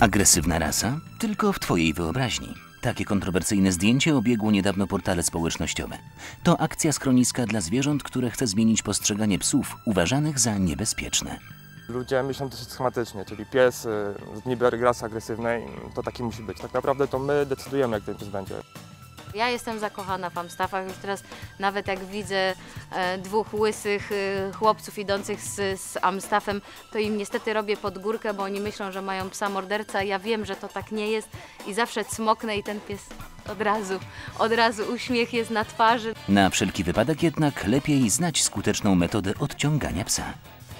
Agresywna rasa? Tylko w Twojej wyobraźni. Takie kontrowersyjne zdjęcie obiegło niedawno portale społecznościowe. To akcja schroniska dla zwierząt, które chce zmienić postrzeganie psów uważanych za niebezpieczne. Ludzie myślą dosyć schematycznie, czyli pies y, z niby rasy agresywnej, to taki musi być. Tak naprawdę to my decydujemy, jak ten pies będzie. Ja jestem zakochana w Amstaffach. Już teraz nawet jak widzę e, dwóch łysych e, chłopców idących z, z Amstaffem, to im niestety robię pod górkę, bo oni myślą, że mają psa morderca. Ja wiem, że to tak nie jest i zawsze cmoknę i ten pies od razu, od razu uśmiech jest na twarzy. Na wszelki wypadek jednak lepiej znać skuteczną metodę odciągania psa.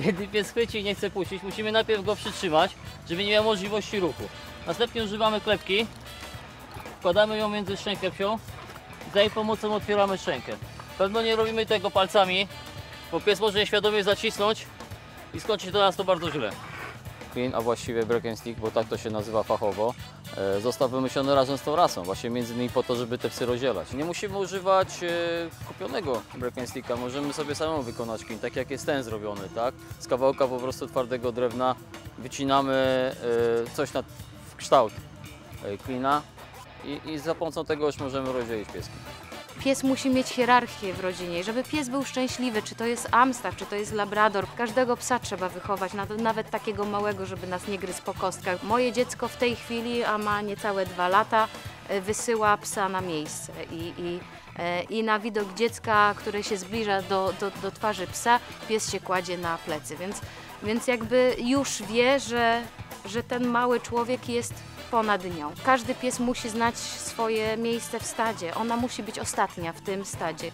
Kiedy pies chwyci i nie chce puścić, musimy najpierw go przytrzymać, żeby nie miał możliwości ruchu. Następnie używamy klepki, wkładamy ją między szczękę psią za jej pomocą otwieramy szczękę. Pewno nie robimy tego palcami, bo pies może nieświadomie zacisnąć i skończyć do nas to bardzo źle. Clean, a właściwie break and stick, bo tak to się nazywa fachowo, e, został wymyślony razem z tą rasą, właśnie między innymi po to, żeby te psy rozdzielać. Nie musimy używać e, kupionego break and sticka, możemy sobie samemu wykonać clean, tak jak jest ten zrobiony, tak? Z kawałka po prostu twardego drewna wycinamy e, coś na, kształt cleana i, i za pomocą tego już możemy rozdzielić pieski. Pies musi mieć hierarchię w rodzinie, żeby pies był szczęśliwy, czy to jest Amstaff, czy to jest Labrador. Każdego psa trzeba wychować, nawet- takiego małego, żeby nas nie gryzł po kostkach. Moje dziecko w tej chwili, a ma niecałe dwa lata, e, wysyła psa na miejsce i, i, e, i na widok dziecka, które się zbliża do, do, do twarzy psa, pies się kładzie na plecy, więc, więc jakby już wie, że, że ten mały człowiek jest ponad nią. Każdy pies musi znać swoje miejsce w stadzie. Ona musi być ostatnia w tym stadzie.